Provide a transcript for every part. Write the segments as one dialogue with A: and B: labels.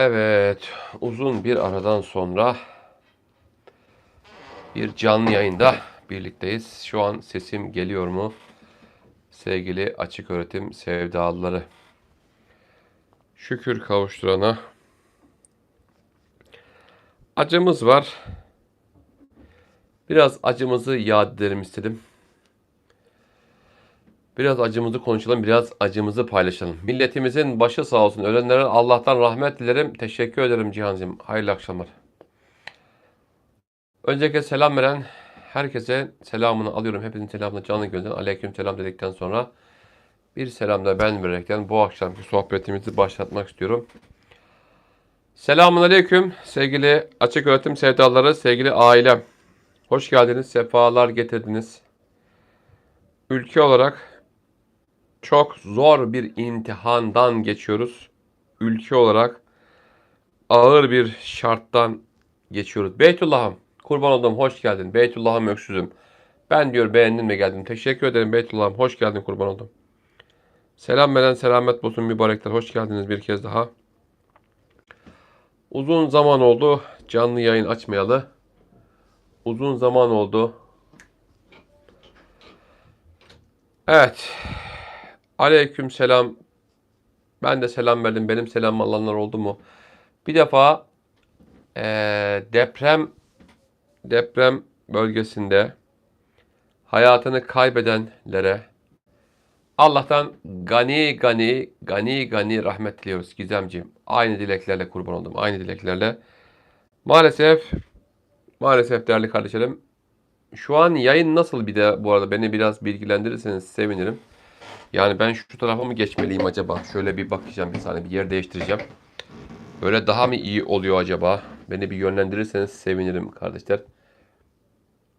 A: Evet, uzun bir aradan sonra bir canlı yayında birlikteyiz. Şu an sesim geliyor mu? Sevgili açık öğretim sevdalıları. Şükür kavuşturana. Acımız var. Biraz acımızı yad edelim istedim. Biraz acımızı konuşalım, biraz acımızı paylaşalım. Milletimizin başı sağ olsun. Ölenlere Allah'tan rahmet dilerim. Teşekkür ederim Cihan'cığım. Hayırlı akşamlar. Öncelikle selam veren herkese selamını alıyorum. Hepinizin selamını canlı gönülden aleyküm selam dedikten sonra bir selam da ben vererekten bu akşamki sohbetimizi başlatmak istiyorum. Selamun aleyküm sevgili açık öğretim sevdaları, sevgili ailem. Hoş geldiniz, sefalar getirdiniz. Ülke olarak çok zor bir imtihandan geçiyoruz. Ülke olarak ağır bir şarttan geçiyoruz. Beytullah'ım kurban oldum hoş geldin. Beytullah'ım öksüzüm. Ben diyor beğendim ve geldim. Teşekkür ederim Beytullah'ım hoş geldin kurban oldum. Selam veren selamet bulsun mübarekler. Hoş geldiniz bir kez daha. Uzun zaman oldu canlı yayın açmayalı. Uzun zaman oldu. Evet. Aleyküm selam. Ben de selam verdim. Benim selam alanlar oldu mu? Bir defa eee, deprem deprem bölgesinde hayatını kaybedenlere Allah'tan gani gani gani gani rahmet diliyoruz Gizemciğim. Aynı dileklerle kurban oldum. Aynı dileklerle. Maalesef maalesef değerli kardeşlerim şu an yayın nasıl bir de bu arada beni biraz bilgilendirirseniz sevinirim. Yani ben şu tarafa mı geçmeliyim acaba? Şöyle bir bakacağım bir saniye bir yer değiştireceğim. Böyle daha mı iyi oluyor acaba? Beni bir yönlendirirseniz sevinirim kardeşler.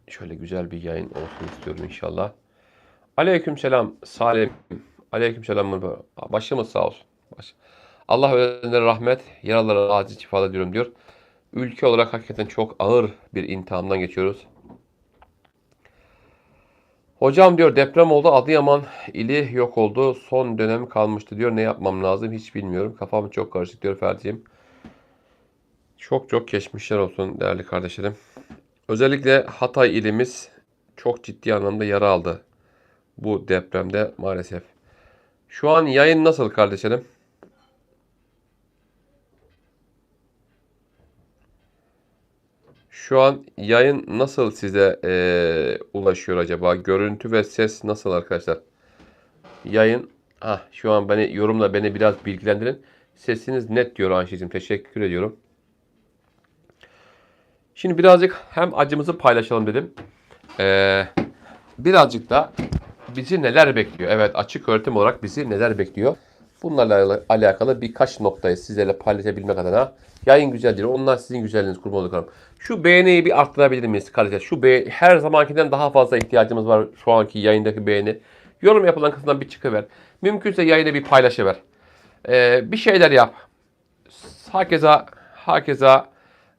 A: Şöyle güzel bir yayın olsun istiyorum inşallah. Aleyküm selam Salim. Aleyküm selam. Başımız sağ olsun. Baş. Allah ölenlere rahmet, yaralara acil şifa diyorum diyor. Ülke olarak hakikaten çok ağır bir imtihandan geçiyoruz. Hocam diyor deprem oldu Adıyaman ili yok oldu. Son dönem kalmıştı diyor. Ne yapmam lazım hiç bilmiyorum. Kafam çok karışık diyor Ferdi'cim. Çok çok geçmişler olsun değerli kardeşlerim. Özellikle Hatay ilimiz çok ciddi anlamda yara aldı. Bu depremde maalesef. Şu an yayın nasıl kardeşlerim? Şu an yayın nasıl size eee, ulaşıyor acaba? Görüntü ve ses nasıl arkadaşlar? Yayın, ah şu an beni yorumla beni biraz bilgilendirin. Sesiniz net diyor Anşicim. Teşekkür ediyorum. Şimdi birazcık hem acımızı paylaşalım dedim. Eee, birazcık da bizi neler bekliyor? Evet açık öğretim olarak bizi neler bekliyor? Bunlarla alakalı birkaç noktayı sizlerle paylaşabilmek adına yayın güzeldir. Onlar sizin güzelliğiniz kurban olduklarım. Şu beğeniyi bir arttırabilir miyiz kardeşler? Şu be her zamankinden daha fazla ihtiyacımız var şu anki yayındaki beğeni. Yorum yapılan kısımdan bir çıkıver. Mümkünse yayını bir paylaşıver. Ee, bir şeyler yap. Hakeza, hakeza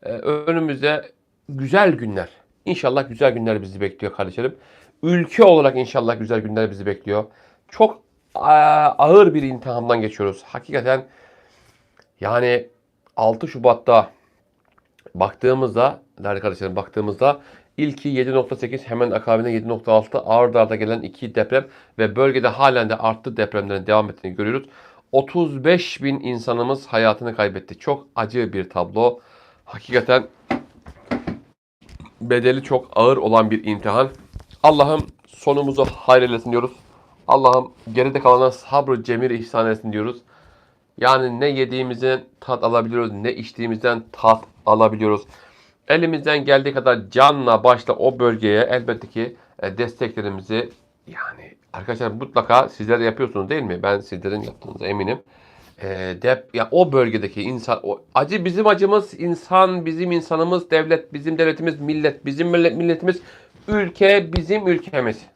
A: e, önümüzde güzel günler. İnşallah güzel günler bizi bekliyor kardeşlerim. Ülke olarak inşallah güzel günler bizi bekliyor. Çok ağır bir imtihandan geçiyoruz. Hakikaten yani 6 Şubat'ta baktığımızda değerli kardeşlerim baktığımızda ilki 7.8 hemen akabinde 7.6 ağır arda gelen iki deprem ve bölgede halen de arttı depremlerin devam ettiğini görüyoruz. 35 bin insanımız hayatını kaybetti. Çok acı bir tablo. Hakikaten bedeli çok ağır olan bir imtihan. Allah'ım sonumuzu hayırlesin diyoruz. Allah'ım geride kalana sabrı cemil ihsan etsin diyoruz. Yani ne yediğimizden tat alabiliyoruz, ne içtiğimizden tat alabiliyoruz. Elimizden geldiği kadar canla başla o bölgeye elbette ki e, desteklerimizi yani arkadaşlar mutlaka sizler de yapıyorsunuz değil mi? Ben sizlerin yaptığınıza eminim. E, dep ya o bölgedeki insan o acı bizim acımız, insan bizim insanımız, devlet bizim devletimiz, millet bizim millet, milletimiz, ülke bizim ülkemiz.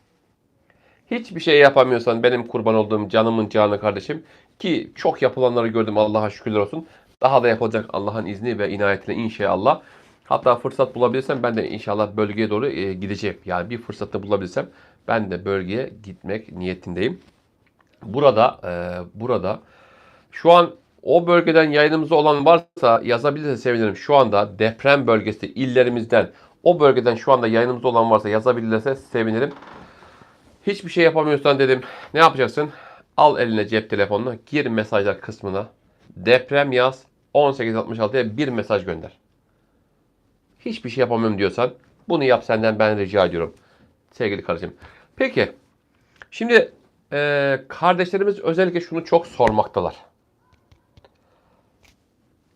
A: Hiçbir şey yapamıyorsan benim kurban olduğum canımın canı kardeşim ki çok yapılanları gördüm Allah'a şükürler olsun. Daha da yapılacak Allah'ın izni ve inayetiyle inşallah. Hatta fırsat bulabilirsem ben de inşallah bölgeye doğru e, gideceğim. Yani bir fırsatta bulabilirsem ben de bölgeye gitmek niyetindeyim. Burada e, burada şu an O bölgeden yayınımız olan varsa yazabilirse sevinirim. Şu anda deprem bölgesi illerimizden o bölgeden şu anda yayınımız olan varsa yazabilirse sevinirim. Hiçbir şey yapamıyorsan dedim. Ne yapacaksın? Al eline cep telefonunu. Gir mesajlar kısmına. Deprem yaz. 1866'ya bir mesaj gönder. Hiçbir şey yapamıyorum diyorsan bunu yap senden ben rica ediyorum. Sevgili kardeşim. Peki. Şimdi e, kardeşlerimiz özellikle şunu çok sormaktalar.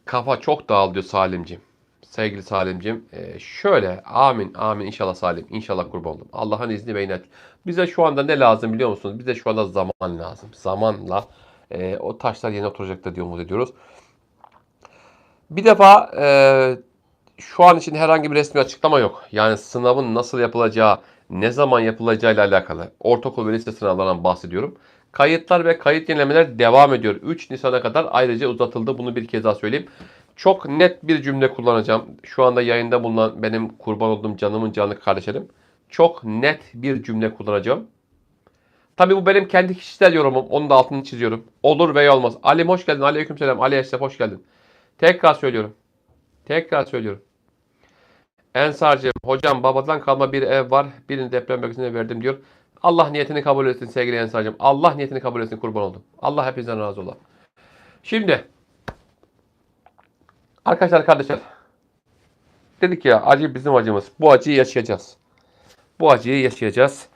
A: Kafa çok dağıldı diyor Salimcim. Sevgili Salimcim. e, şöyle amin amin inşallah Salim. inşallah kurban oldum. Allah'ın izni ve inayet. Bize şu anda ne lazım biliyor musunuz? Bize şu anda zaman lazım. Zamanla e, o taşlar yeni oturacaktır diye umut ediyoruz. Bir defa e, şu an için herhangi bir resmi açıklama yok. Yani sınavın nasıl yapılacağı, ne zaman yapılacağı ile alakalı. Ortaokul ve lise sınavlarından bahsediyorum. Kayıtlar ve kayıt yenilemeler devam ediyor. 3 Nisan'a kadar ayrıca uzatıldı. Bunu bir kez daha söyleyeyim. Çok net bir cümle kullanacağım. Şu anda yayında bulunan benim kurban olduğum canımın canlı kardeşlerim. Çok net bir cümle kullanacağım. Tabii bu benim kendi kişisel yorumum. Onun da altını çiziyorum. Olur veya olmaz. Ali hoş geldin. Aleykümselam. Ali Eşref hoş geldin. Tekrar söylüyorum. Tekrar söylüyorum. Ensarcığım, hocam babadan kalma bir ev var. Birini deprem bölgesine verdim diyor. Allah niyetini kabul etsin sevgili Ensarcığım. Allah niyetini kabul etsin kurban oldum. Allah hepinizden razı ola. Şimdi arkadaşlar kardeşler dedik ya acı bizim acımız. Bu acıyı yaşayacağız. Bu acıyı yaşayacağız.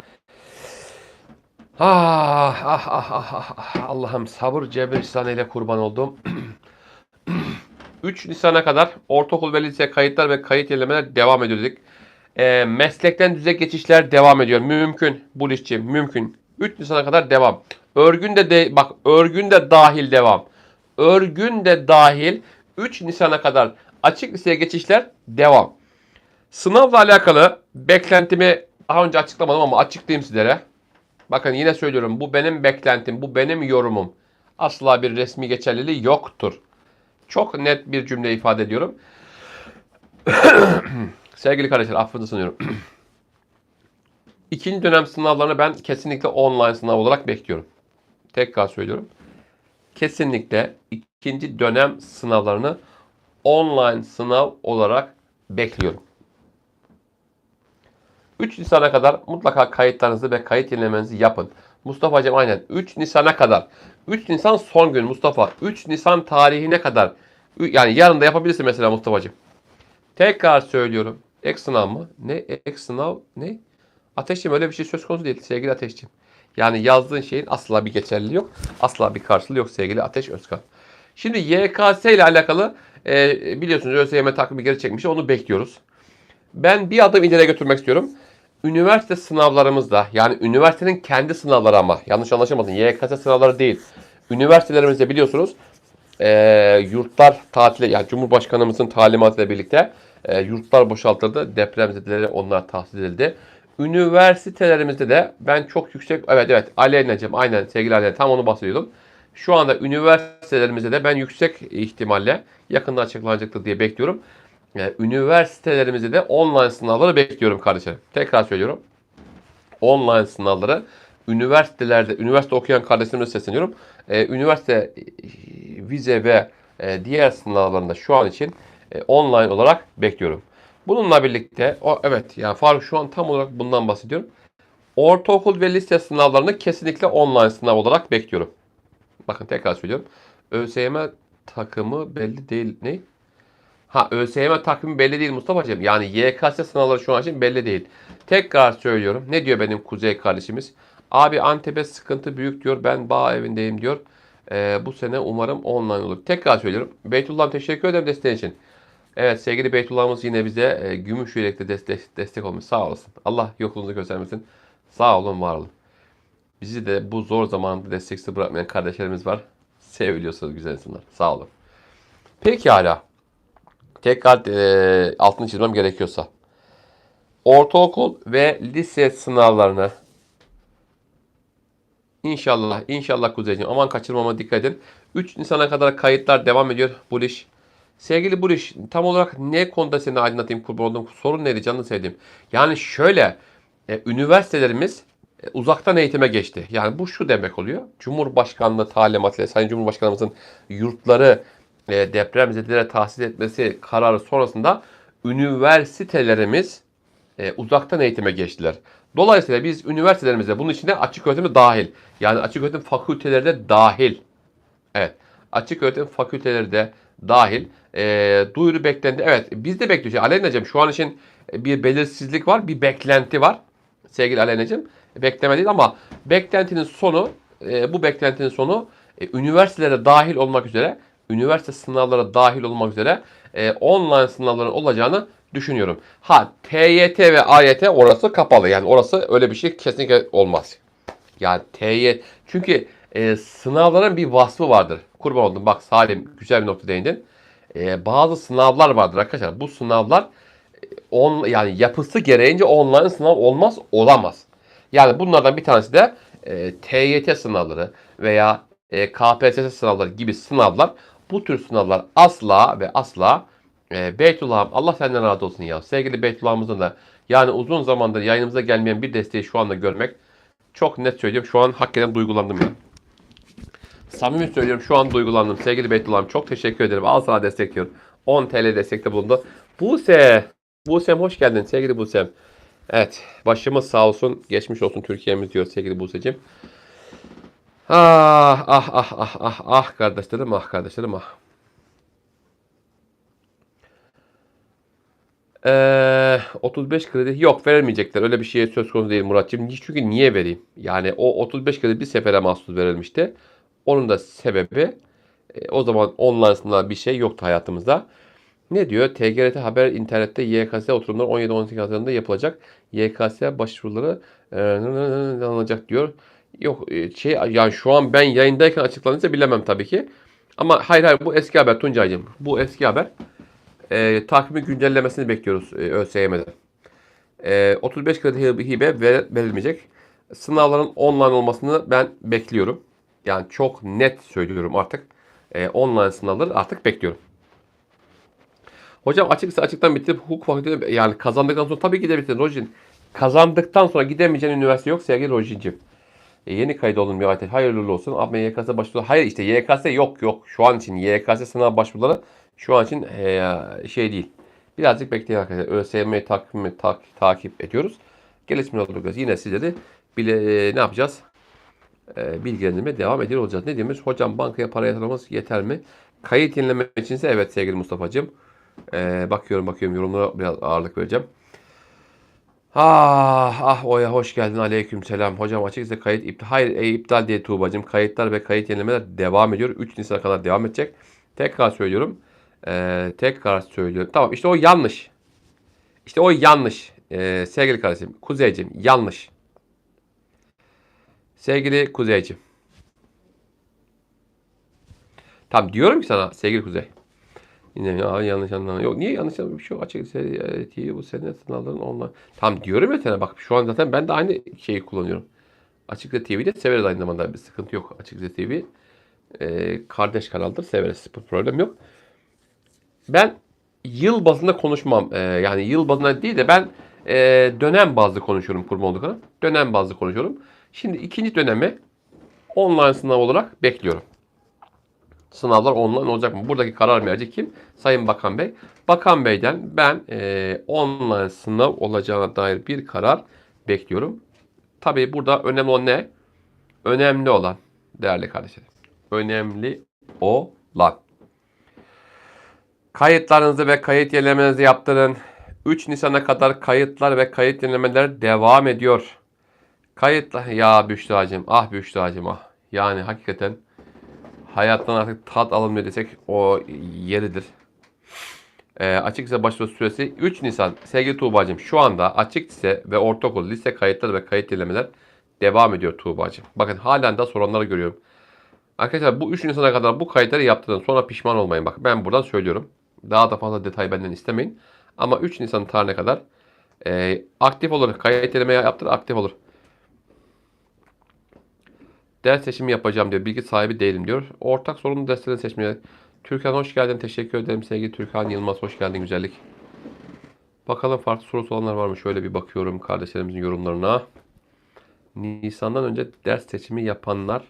A: Ah ah ah ah ah, ah. Allah'ım sabır cebir ile kurban oldum. 3 Nisan'a kadar ortaokul ve lise kayıtlar ve kayıt yenilemeler devam ediyorduk. E, meslekten düze geçişler devam ediyor. Mümkün bu işçi mümkün. 3 Nisan'a kadar devam. Örgün de, de bak örgün de dahil devam. Örgün de dahil 3 Nisan'a kadar açık liseye geçişler devam. Sınavla alakalı beklentimi daha önce açıklamadım ama açıklayayım sizlere. Bakın yine söylüyorum bu benim beklentim, bu benim yorumum. Asla bir resmi geçerliliği yoktur. Çok net bir cümle ifade ediyorum. Sevgili kardeşler affınızı sanıyorum. İkinci dönem sınavlarını ben kesinlikle online sınav olarak bekliyorum. Tekrar söylüyorum. Kesinlikle ikinci dönem sınavlarını online sınav olarak bekliyorum. 3 Nisan'a kadar mutlaka kayıtlarınızı ve kayıt yenilemenizi yapın. Mustafa'cığım aynen 3 Nisan'a kadar. 3 Nisan son gün Mustafa. 3 Nisan tarihine kadar. Yani yarın da yapabilirsin mesela Mustafa'cığım. Tekrar söylüyorum. Ek sınav mı? Ne? Ek sınav ne? Ateşciğim öyle bir şey söz konusu değil sevgili Ateşciğim. Yani yazdığın şeyin asla bir geçerliliği yok. Asla bir karşılığı yok sevgili Ateş Özkan. Şimdi YKS ile alakalı e, biliyorsunuz ÖSYM takvimi geri çekmiş. Onu bekliyoruz. Ben bir adım ileri götürmek istiyorum. Üniversite sınavlarımızda yani üniversitenin kendi sınavları ama yanlış anlaşılmasın YKS sınavları değil. Üniversitelerimizde biliyorsunuz e, yurtlar tatile yani Cumhurbaşkanımızın talimatıyla birlikte e, yurtlar boşaltıldı. Depremzedelere onlar tahsis edildi. Üniversitelerimizde de ben çok yüksek evet evet Aleyna'cığım aynen sevgili Aleyna tam onu bahsediyordum. Şu anda üniversitelerimizde de ben yüksek ihtimalle yakında açıklanacaktır diye bekliyorum. E, üniversitelerimizde de online sınavları bekliyorum kardeşlerim. Tekrar söylüyorum. Online sınavları üniversitelerde, üniversite okuyan kardeşlerime sesleniyorum. E, üniversite e, vize ve e, diğer sınavlarında şu an için e, online olarak bekliyorum. Bununla birlikte o evet yani Faruk şu an tam olarak bundan bahsediyorum. Ortaokul ve lise sınavlarını kesinlikle online sınav olarak bekliyorum. Bakın tekrar söylüyorum. ÖSYM takımı belli değil. Ne? Ha ÖSYM takvimi belli değil Mustafa'cığım. Yani YKS sınavları şu an için belli değil. Tekrar söylüyorum. Ne diyor benim kuzey kardeşimiz? Abi Antep'e sıkıntı büyük diyor. Ben bağ evindeyim diyor. Ee, bu sene umarım online olur. Tekrar söylüyorum. Beytullah'ım teşekkür ederim desteğin için. Evet sevgili Beytullah'ımız yine bize e, gümüş yürekli destek, destek olmuş. Sağ olasın. Allah yokluğunuzu göstermesin. Sağ olun var olun. Bizi de bu zor zamanda desteksiz bırakmayan kardeşlerimiz var. Seviliyorsunuz güzel insanlar. Sağ olun. Pekala. Tekrar e, altını çizmem gerekiyorsa. Ortaokul ve lise sınavlarını İnşallah, inşallah Kuzeyciğim. Aman kaçırmama dikkat edin. 3 Nisan'a kadar kayıtlar devam ediyor Buliş. Sevgili Buliş, tam olarak ne konuda seni aydınlatayım kurban olduğum sorun neydi canını sevdiğim. Yani şöyle, e, üniversitelerimiz e, uzaktan eğitime geçti. Yani bu şu demek oluyor. Cumhurbaşkanlığı talimatıyla Sayın Cumhurbaşkanımızın yurtları e, depremzedelere tahsis etmesi kararı sonrasında üniversitelerimiz e, uzaktan eğitime geçtiler. Dolayısıyla biz üniversitelerimize bunun içine açık öğretimi dahil. Yani açık öğretim fakülteleri de dahil. Evet. Açık öğretim fakülteleri de dahil. E, duyuru beklendi. Evet. Biz de bekliyoruz. Aleyna'cığım şu an için bir belirsizlik var. Bir beklenti var. Sevgili Aleyna'cığım. Bekleme değil ama beklentinin sonu e, bu beklentinin sonu e, üniversitelere dahil olmak üzere üniversite sınavlara dahil olmak üzere e, online sınavların olacağını düşünüyorum. Ha TYT ve AYT orası kapalı. Yani orası öyle bir şey kesinlikle olmaz. Yani TYT çünkü e, sınavların bir vasfı vardır. Kurban oldum. Bak Salim güzel bir nokta değindin. E, bazı sınavlar vardır arkadaşlar. Bu sınavlar e, on, yani yapısı gereğince online sınav olmaz, olamaz. Yani bunlardan bir tanesi de e, TYT sınavları veya e, KPSS sınavları gibi sınavlar. Bu tür sınavlar asla ve asla e, Beytullah'ım Allah senden razı olsun ya. Sevgili Beytullah'ımızın da yani uzun zamandır yayınımıza gelmeyen bir desteği şu anda görmek çok net söylüyorum. Şu an hakikaten duygulandım ya. Samimi söylüyorum şu an duygulandım. Sevgili Beytullah'ım çok teşekkür ederim. Al sana destek diyor. 10 TL destekte bulundu. Buse. Buse'm hoş geldin sevgili Buse'm. Evet başımız sağ olsun. Geçmiş olsun Türkiye'miz diyor sevgili Buse'cim. Ah ah ah ah ah ah kardeşlerim ah kardeşlerim ah. Ee, 35 kredi yok verilmeyecekler. Öyle bir şey söz konusu değil Muratcığım. Ni- Çünkü niye vereyim? Yani o 35 kredi bir sefere mahsus verilmişti. Onun da sebebi e, o zaman online sınav bir şey yoktu hayatımızda. Ne diyor? TGRT Haber internette YKS oturumları 17-18 Haziran'da yapılacak. YKS başvuruları e, alınacak diyor. Yok e, şey yani şu an ben yayındayken açıklanırsa bilemem tabii ki. Ama hayır hayır bu eski haber Tuncay'cığım. Bu eski haber. E, takvimi güncellemesini bekliyoruz e, ÖSYM'de. E, 35 kredi hibe- hibe ver- verilmeyecek. Sınavların online olmasını ben bekliyorum. Yani çok net söylüyorum artık. E, online sınavları artık bekliyorum. Hocam açıksa açıktan bitirip hukuk fakültesi yani kazandıktan sonra tabii ki de bitirin Rojin. Kazandıktan sonra gidemeyeceğin üniversite yok sevgili Rojin'cim. E, yeni kayıt olun bir ayet. Hayırlı olsun. Ama YKS başvuru. Hayır işte YKS yok yok. Şu an için YKS sınav başvuruları şu an için e, şey değil. Birazcık bekleyin arkadaşlar. ÖSYM takvimi tak, takip ediyoruz. Gelişmeler olacağız. Yine sizleri bile e, ne yapacağız? E, bilgilendirmeye devam ediyor olacağız. Ne diyoruz? Hocam bankaya para yatırmamız yeter mi? Kayıt yenileme içinse evet sevgili Mustafa'cığım. E, bakıyorum bakıyorum yorumlara biraz ağırlık vereceğim. Ah ah Oya hoş geldin aleyküm selam. Hocam açıkçası kayıt iptal. Hayır e, iptal diye Tuğba'cığım. Kayıtlar ve kayıt yenilemeler devam ediyor. 3 Nisan'a kadar devam edecek. Tekrar söylüyorum. Ee, tekrar söylüyorum. Tamam işte o yanlış. İşte o yanlış. Ee, sevgili kardeşim. Kuzeyciğim yanlış. Sevgili Kuzeyciğim. Tamam diyorum ki sana sevgili Kuzey. Yine ya, yanlış anlama. Yok niye yanlış anlama bir şey yok. Açık iyi bu sene sınavların online. Tam diyorum ya sana bak şu an zaten ben de aynı şeyi kullanıyorum. Açıkça TV'de severiz aynı zamanda bir sıkıntı yok. Açıkça TV e, kardeş kanaldır severiz. Bir problem yok. Ben yıl bazında konuşmam. E, yani yıl bazında değil de ben e, dönem bazlı konuşuyorum kurma kadar. Dönem bazlı konuşuyorum. Şimdi ikinci dönemi online sınav olarak bekliyorum. Sınavlar online olacak mı? Buradaki karar merci kim? Sayın Bakan Bey. Bakan Bey'den ben e, online sınav olacağına dair bir karar bekliyorum. Tabii burada önemli olan ne? Önemli olan değerli kardeşlerim. Önemli olan. Kayıtlarınızı ve kayıt yenilemelerinizi yaptırın. 3 Nisan'a kadar kayıtlar ve kayıt yenilemeler devam ediyor. Kayıtlar ya Büşra'cığım ah Büşra'cığım ah. Yani hakikaten hayattan artık tat alınmıyor desek o yeridir. E, açık lise başvuru süresi 3 Nisan. Sevgili Tuğba'cığım şu anda açık lise ve ortaokul lise kayıtları ve kayıt yenilemeler devam ediyor Tuğba'cığım. Bakın halen de soranları görüyorum. Arkadaşlar bu 3 Nisan'a kadar bu kayıtları yaptırın. Sonra pişman olmayın. Bak ben buradan söylüyorum. Daha da fazla detay benden istemeyin. Ama 3 Nisan tarihine kadar e, aktif olur. Kayıt yenileme yaptır aktif olur. Ders seçimi yapacağım diyor. Bilgi sahibi değilim diyor. Ortak sorunlu derslerini seçmeye. Türkan hoş geldin. Teşekkür ederim sevgili Türkan Yılmaz. Hoş geldin güzellik. Bakalım farklı sorusu olanlar var mı? Şöyle bir bakıyorum kardeşlerimizin yorumlarına. Nisan'dan önce ders seçimi yapanlar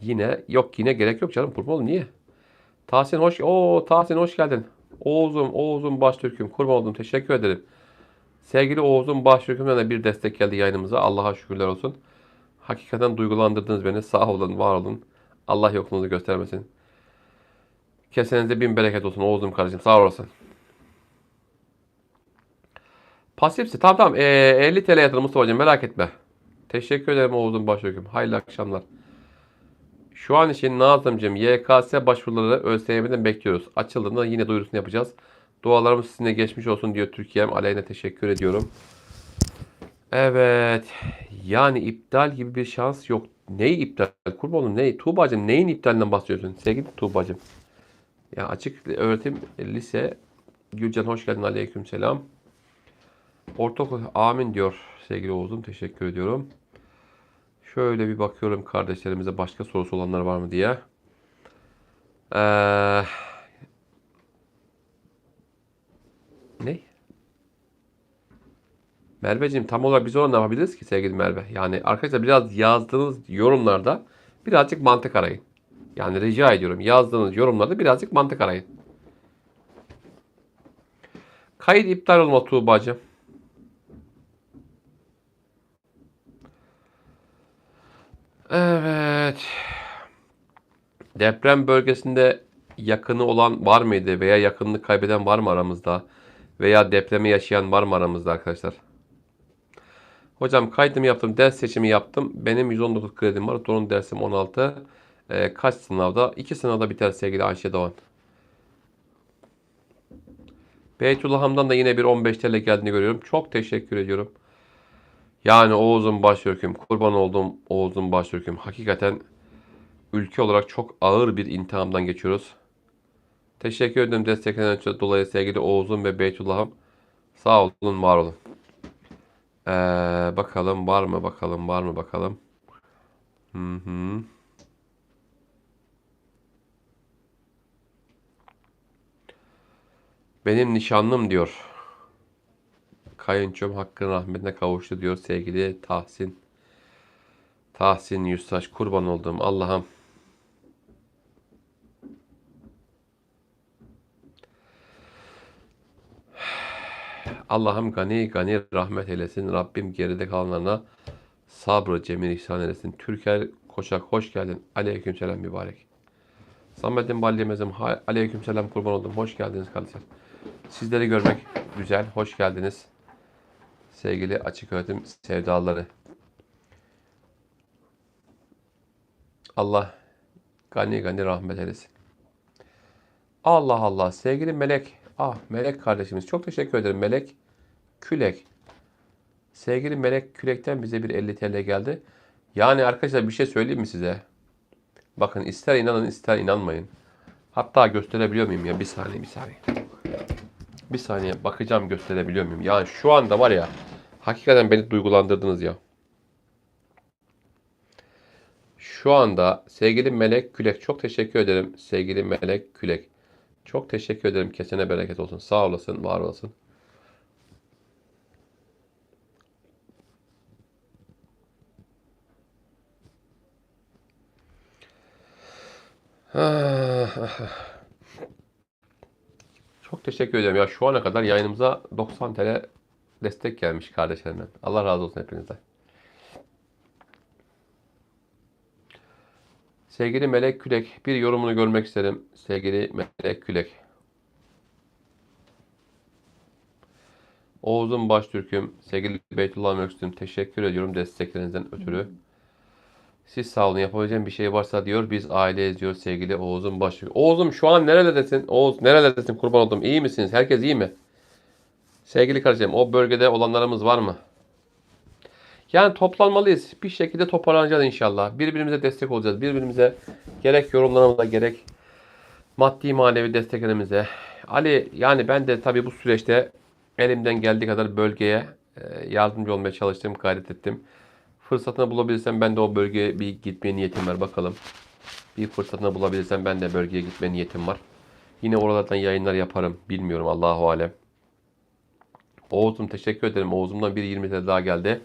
A: yine yok yine gerek yok canım kurban niye? Tahsin hoş o Tahsin hoş geldin. Oğuz'um Oğuz'um Baştürk'üm kurban oldum teşekkür ederim. Sevgili Oğuz'um Baştürk'ümden de bir destek geldi yayınımıza. Allah'a şükürler olsun. Hakikaten duygulandırdınız beni. Sağ olun, var olun. Allah yokluğunuzu göstermesin. Kesenize bin bereket olsun Oğuz'um kardeşim. Sağ olasın. Pasifsi. Tamam tamam. Ee, 50 TL yatırım Mustafa hocam merak etme. Teşekkür ederim Oğuz'um Baştürk'üm. Hayırlı akşamlar. Şu an için Nazımcığım YKS başvuruları ÖSYM'den bekliyoruz. Açıldığında yine duyurusunu yapacağız. Dualarımız sizinle geçmiş olsun diyor Türkiye'm. Aleyhine teşekkür ediyorum. Evet. Yani iptal gibi bir şans yok. Neyi iptal? Kurban olayım neyi? Tuğba'cığım neyin iptalinden bahsediyorsun? Sevgili Tuğba'cığım. Ya açık öğretim lise. Gülcan hoş geldin. Aleyküm selam. Ortaokul amin diyor sevgili Oğuz'um. Teşekkür ediyorum. Şöyle bir bakıyorum kardeşlerimize başka sorusu olanlar var mı diye. Ee, ne? Merveciğim tam olarak biz ona ne yapabiliriz ki sevgili Merve? Yani arkadaşlar biraz yazdığınız yorumlarda birazcık mantık arayın. Yani rica ediyorum yazdığınız yorumlarda birazcık mantık arayın. Kayıt iptal olma Tuğba'cığım. Evet. Deprem bölgesinde yakını olan var mıydı veya yakınını kaybeden var mı aramızda? Veya depremi yaşayan var mı aramızda arkadaşlar? Hocam kaydımı yaptım, ders seçimi yaptım. Benim 119 kredim var. Torun dersim 16. Ee, kaç sınavda? 2 sınavda biter sevgili Ayşe Doğan. Beytullah'ımdan da yine bir 15 TL geldiğini görüyorum. Çok teşekkür ediyorum. Yani Oğuz'un başörküm, kurban olduğum Oğuz'un başörküm. Hakikaten ülke olarak çok ağır bir intihamdan geçiyoruz. Teşekkür ederim desteklenen için dolayı sevgili Oğuz'um ve Beytullah'ım. Sağ olun, var olun. Ee, bakalım var mı bakalım var mı bakalım. Hı hı. Benim nişanlım diyor. Kayınçom hakkın rahmetine kavuştu diyor sevgili Tahsin. Tahsin Yüztaş kurban olduğum Allah'ım. Allah'ım gani gani rahmet eylesin. Rabbim geride kalanlarına sabrı cemil ihsan eylesin. Türker Koçak hoş geldin. Aleyküm selam mübarek. Samet'in Balyemez'im aleyküm selam kurban oldum. Hoş geldiniz kardeşler. Sizleri görmek güzel. Hoş geldiniz. Sevgili açık öğretim sevdaları. Allah gani gani rahmet eylesin. Allah Allah sevgili Melek. Ah Melek kardeşimiz çok teşekkür ederim Melek. Külek. Sevgili Melek Külek'ten bize bir 50 TL geldi. Yani arkadaşlar bir şey söyleyeyim mi size? Bakın ister inanın ister inanmayın. Hatta gösterebiliyor muyum ya? Bir saniye bir saniye. Bir saniye bakacağım gösterebiliyor muyum? Yani şu anda var ya hakikaten beni duygulandırdınız ya. Şu anda sevgili Melek Külek çok teşekkür ederim. Sevgili Melek Külek. Çok teşekkür ederim. Kesene bereket olsun. Sağ olasın, var olasın. Çok teşekkür ederim. Ya şu ana kadar yayınımıza 90 TL destek gelmiş kardeşlerimden. Allah razı olsun hepinizden. Sevgili Melek Külek, bir yorumunu görmek isterim. Sevgili Melek Külek. Oğuz'un Baştürk'üm, sevgili Beytullah Möksüm, teşekkür ediyorum desteklerinizden ötürü. Siz sağ olun, yapabileceğim bir şey varsa diyor, biz aileyiz diyor sevgili Oğuz'un Baştürk. Oğuz'um şu an nerelerdesin? Oğuz nerelerdesin kurban oldum, iyi misiniz? Herkes iyi mi? Sevgili kardeşim, o bölgede olanlarımız var mı? Yani toplanmalıyız. Bir şekilde toparlanacağız inşallah. Birbirimize destek olacağız. Birbirimize gerek yorumlarımıza gerek maddi manevi desteklerimize. Ali yani ben de tabii bu süreçte elimden geldiği kadar bölgeye e, yardımcı olmaya çalıştım, gayret ettim. Fırsatını bulabilirsem ben de o bölgeye bir gitmeye niyetim var bakalım. Bir fırsatını bulabilirsem ben de bölgeye gitme niyetim var. Yine oralardan yayınlar yaparım. Bilmiyorum Allahu alem. Oğuz'um teşekkür ederim. Oğuz'umdan bir 20 TL daha geldi.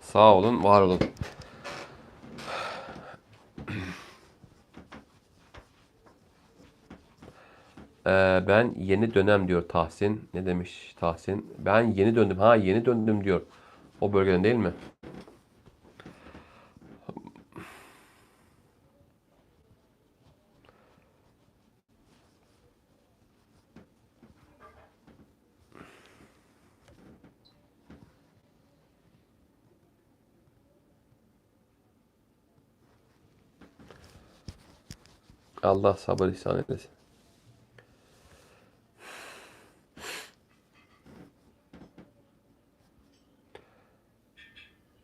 A: Sağ olun, var olun. Ee, ben yeni dönem diyor Tahsin. Ne demiş Tahsin? Ben yeni döndüm. Ha yeni döndüm diyor. O bölgeden değil mi? Allah sabır ihsan eylesin.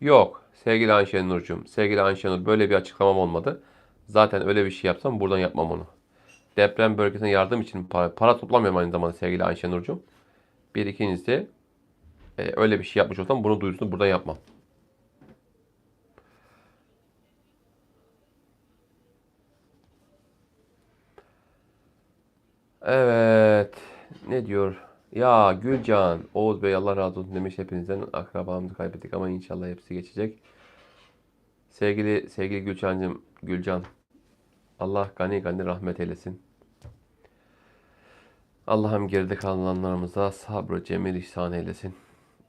A: Yok sevgili Ayşe Nurcuğum. Sevgili Ayşe Nur böyle bir açıklamam olmadı. Zaten öyle bir şey yapsam buradan yapmam onu. Deprem bölgesine yardım için para, para toplamıyorum aynı zamanda sevgili Ayşe Nurcuğum. Bir ikincisi e, öyle bir şey yapmış olsam bunu duyurusunu buradan yapmam. Evet. Ne diyor? Ya Gülcan, Oğuz Bey Allah razı olsun demiş hepinizden. Akrabamızı kaybettik ama inşallah hepsi geçecek. Sevgili sevgili Gülcan'cığım, Gülcan. Allah gani gani rahmet eylesin. Allah'ım geride kalanlarımıza sabrı cemil ihsan eylesin.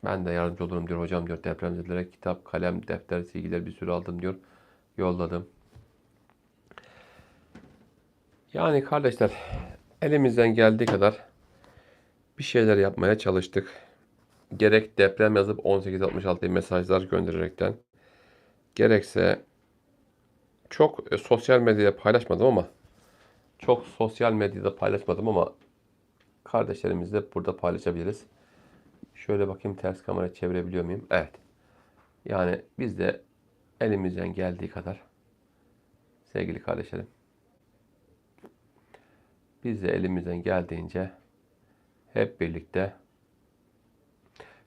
A: Ben de yardımcı olurum diyor hocam diyor depremzedelere kitap, kalem, defter, silgiler bir sürü aldım diyor. Yolladım. Yani kardeşler elimizden geldiği kadar bir şeyler yapmaya çalıştık. Gerek deprem yazıp 1866 mesajlar göndererekten gerekse çok e, sosyal medyada paylaşmadım ama çok sosyal medyada paylaşmadım ama kardeşlerimizle burada paylaşabiliriz. Şöyle bakayım ters kamera çevirebiliyor muyum? Evet. Yani biz de elimizden geldiği kadar sevgili kardeşlerim biz de elimizden geldiğince hep birlikte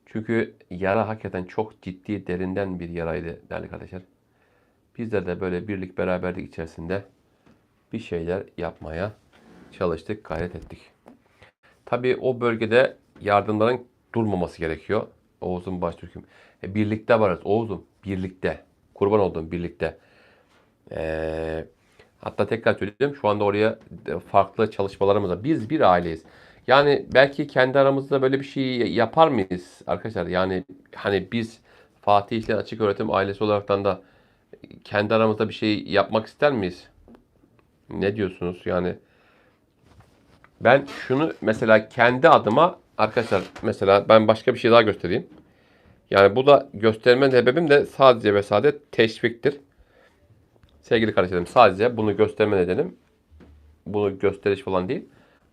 A: çünkü yara hakikaten çok ciddi, derinden bir yaraydı değerli kardeşler. Bizler de böyle birlik beraberlik içerisinde bir şeyler yapmaya çalıştık, gayret ettik. Tabii o bölgede yardımların durmaması gerekiyor. Oğuz'un baş Türk'üm. E, birlikte varız. Oğuz'um birlikte. Kurban olduğum birlikte. Ee, hatta tekrar söyleyeyim. Şu anda oraya farklı çalışmalarımız var. Biz bir aileyiz. Yani belki kendi aramızda böyle bir şey yapar mıyız arkadaşlar? Yani hani biz Fatih İşler Açık Öğretim ailesi olaraktan da kendi aramızda bir şey yapmak ister miyiz? Ne diyorsunuz? Yani ben şunu mesela kendi adıma arkadaşlar mesela ben başka bir şey daha göstereyim. Yani bu da gösterme sebebim de sadece ve sadece teşviktir. Sevgili kardeşlerim sadece bunu gösterme nedenim bunu gösteriş falan değil.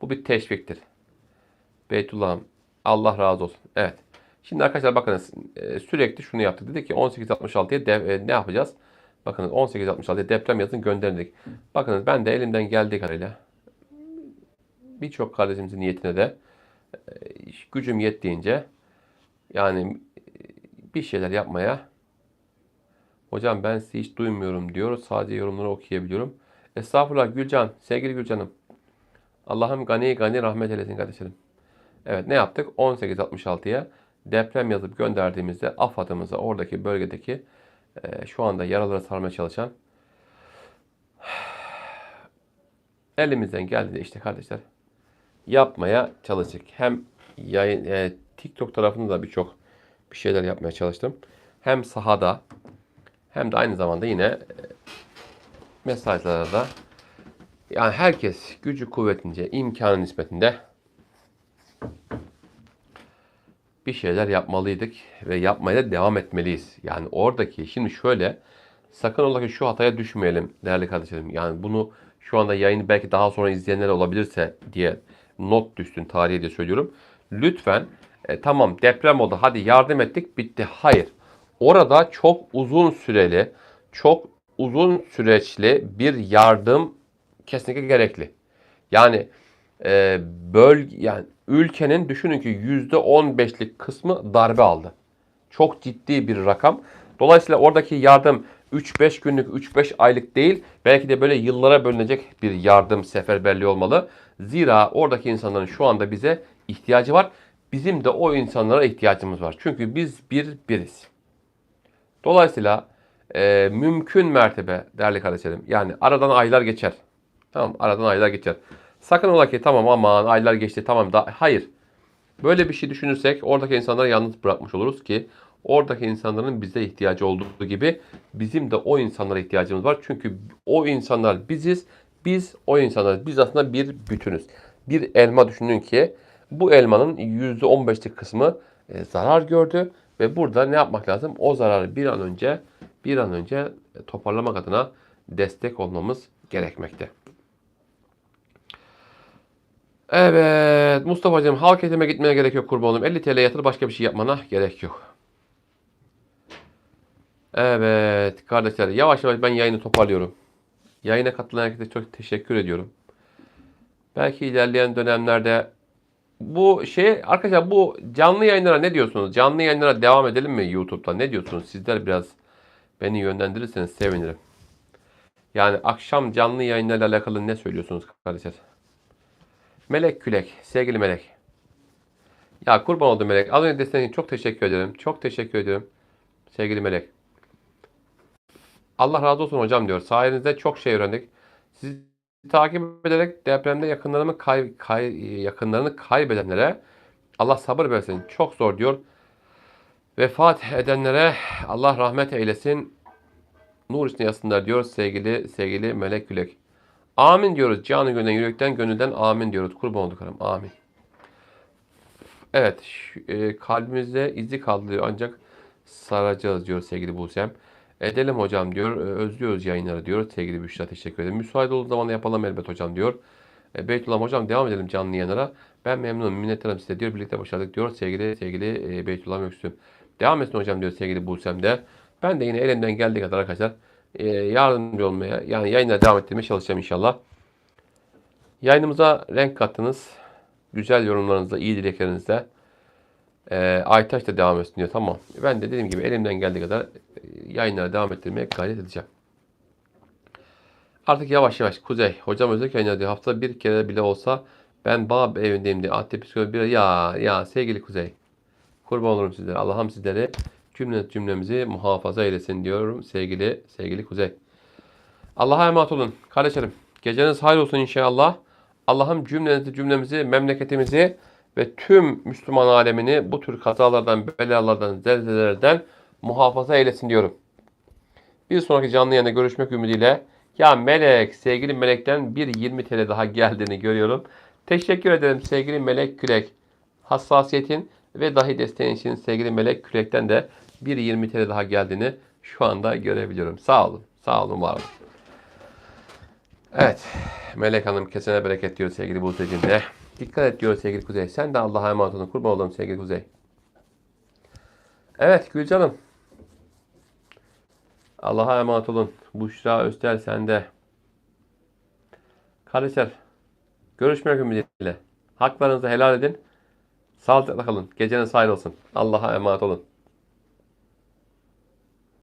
A: Bu bir teşviktir. Beytullah'ım Allah razı olsun. Evet. Şimdi arkadaşlar bakınız e, sürekli şunu yaptık. Dedik ki 1866'ya dev, e, ne yapacağız? Bakınız 1866'ya deprem yazın gönderdik. Bakınız ben de elimden geldiği kadarıyla birçok kardeşimizin niyetine de e, gücüm yettiğince yani bir şeyler yapmaya hocam ben sizi hiç duymuyorum diyor. Sadece yorumları okuyabiliyorum. Estağfurullah Gülcan, sevgili Gülcan'ım. Allah'ım gani gani rahmet eylesin kardeşlerim. Evet ne yaptık? 1866'ya deprem yazıp gönderdiğimizde AFAD'ımıza oradaki bölgedeki e, şu anda yaraları sarmaya çalışan elimizden geldi işte kardeşler yapmaya çalıştık. Hem yayın, e, TikTok tarafında da birçok bir şeyler yapmaya çalıştım. Hem sahada hem de aynı zamanda yine e, mesajlarda yani herkes gücü kuvvetince, imkanı nispetinde bir şeyler yapmalıydık ve yapmaya da devam etmeliyiz. Yani oradaki şimdi şöyle sakın ola ki şu hataya düşmeyelim değerli kardeşlerim. Yani bunu şu anda yayını belki daha sonra izleyenler olabilirse diye not düştün tarihi diye söylüyorum. Lütfen e, tamam deprem oldu hadi yardım ettik bitti. Hayır. Orada çok uzun süreli, çok uzun süreçli bir yardım kesinlikle gerekli. Yani e, bölge yani ülkenin düşünün ki %15'lik kısmı darbe aldı. Çok ciddi bir rakam. Dolayısıyla oradaki yardım 3-5 günlük, 3-5 aylık değil, belki de böyle yıllara bölünecek bir yardım seferberliği olmalı. Zira oradaki insanların şu anda bize ihtiyacı var. Bizim de o insanlara ihtiyacımız var. Çünkü biz bir biriz. Dolayısıyla e, mümkün mertebe değerli kardeşlerim yani aradan aylar geçer. Tamam aradan aylar geçer. Sakın ola ki tamam aman aylar geçti tamam da hayır. Böyle bir şey düşünürsek oradaki insanları yalnız bırakmış oluruz ki oradaki insanların bize ihtiyacı olduğu gibi bizim de o insanlara ihtiyacımız var. Çünkü o insanlar biziz, biz o insanlar. Biz aslında bir bütünüz. Bir elma düşünün ki bu elmanın %15'lik kısmı e, zarar gördü ve burada ne yapmak lazım? O zararı bir an önce bir an önce toparlamak adına destek olmamız gerekmekte. Evet Mustafa'cığım halk eğitime gitmeye gerek yok kurbanım. 50 TL yatır başka bir şey yapmana gerek yok. Evet kardeşler yavaş yavaş ben yayını toparlıyorum. Yayına katılan herkese çok teşekkür ediyorum. Belki ilerleyen dönemlerde bu şey arkadaşlar bu canlı yayınlara ne diyorsunuz? Canlı yayınlara devam edelim mi YouTube'da? Ne diyorsunuz? Sizler biraz beni yönlendirirseniz sevinirim. Yani akşam canlı yayınlarla alakalı ne söylüyorsunuz kardeşler? Melek Külek, sevgili Melek. Ya kurban oldum Melek. Az önce desteğin çok teşekkür ederim. Çok teşekkür ederim. Sevgili Melek. Allah razı olsun hocam diyor. Sayenizde çok şey öğrendik. Sizi takip ederek depremde yakınlarımı kay, kay, yakınlarını kaybedenlere Allah sabır versin. Çok zor diyor. Vefat edenlere Allah rahmet eylesin. Nur içinde yatsınlar diyor sevgili sevgili Melek Gülek. Amin diyoruz. Canı gönülden, yürekten, gönülden amin diyoruz. Kurban olduk hanım. Amin. Evet. e, kalbimizde izi kaldı ancak saracağız diyor sevgili Buse'm. Edelim hocam diyor. E, özlüyoruz yayınları diyor. Sevgili Büşra teşekkür ederim. Müsait olduğu zaman yapalım elbet hocam diyor. E, Beytullah hocam devam edelim canlı yayınlara. Ben memnunum. Minnettarım size diyor. Birlikte başardık diyor. Sevgili sevgili e, Beytullah Öksüm. Devam etsin hocam diyor sevgili Buse'm de. Ben de yine elimden geldiği kadar arkadaşlar e, yardımcı olmaya yani yayına devam ettirmeye çalışacağım inşallah. Yayınımıza renk kattınız. Güzel yorumlarınızla, iyi dileklerinizle. E, Aytaç da devam etsin diyor. Tamam. Ben de dediğim gibi elimden geldiği kadar e, yayınlara devam ettirmeye gayret edeceğim. Artık yavaş yavaş Kuzey. Hocam özel yayınlar diyor. Bir kere bile olsa ben bağ evindeyim diye. Antep psikoloji bir ya ya sevgili Kuzey. Kurban olurum sizlere. Allah'ım sizleri cümle cümlemizi muhafaza eylesin diyorum sevgili sevgili Kuzey. Allah'a emanet olun kardeşlerim. Geceniz hayır olsun inşallah. Allah'ım cümlenizi, cümlemizi, memleketimizi ve tüm Müslüman alemini bu tür kazalardan, belalardan, zelzelelerden muhafaza eylesin diyorum. Bir sonraki canlı yayında görüşmek ümidiyle. Ya Melek, sevgili Melek'ten bir 20 TL daha geldiğini görüyorum. Teşekkür ederim sevgili Melek Külek. Hassasiyetin ve dahi desteğin için sevgili Melek Külek'ten de bir 20 TL daha geldiğini şu anda görebiliyorum. Sağ olun. Sağ olun, var olun. Evet. Melek Hanım kesene bereket diyor sevgili Buse'cim de. Dikkat et diyor sevgili Kuzey. Sen de Allah'a emanet olun. Kurban olalım sevgili Kuzey. Evet Gülcanım. Allah'a emanet olun. Büşra Öster sende. Kardeşler. Görüşmek ümidiyle. Haklarınızı helal edin. Sağlıcakla kalın. Geceniz hayır olsun. Allah'a emanet olun.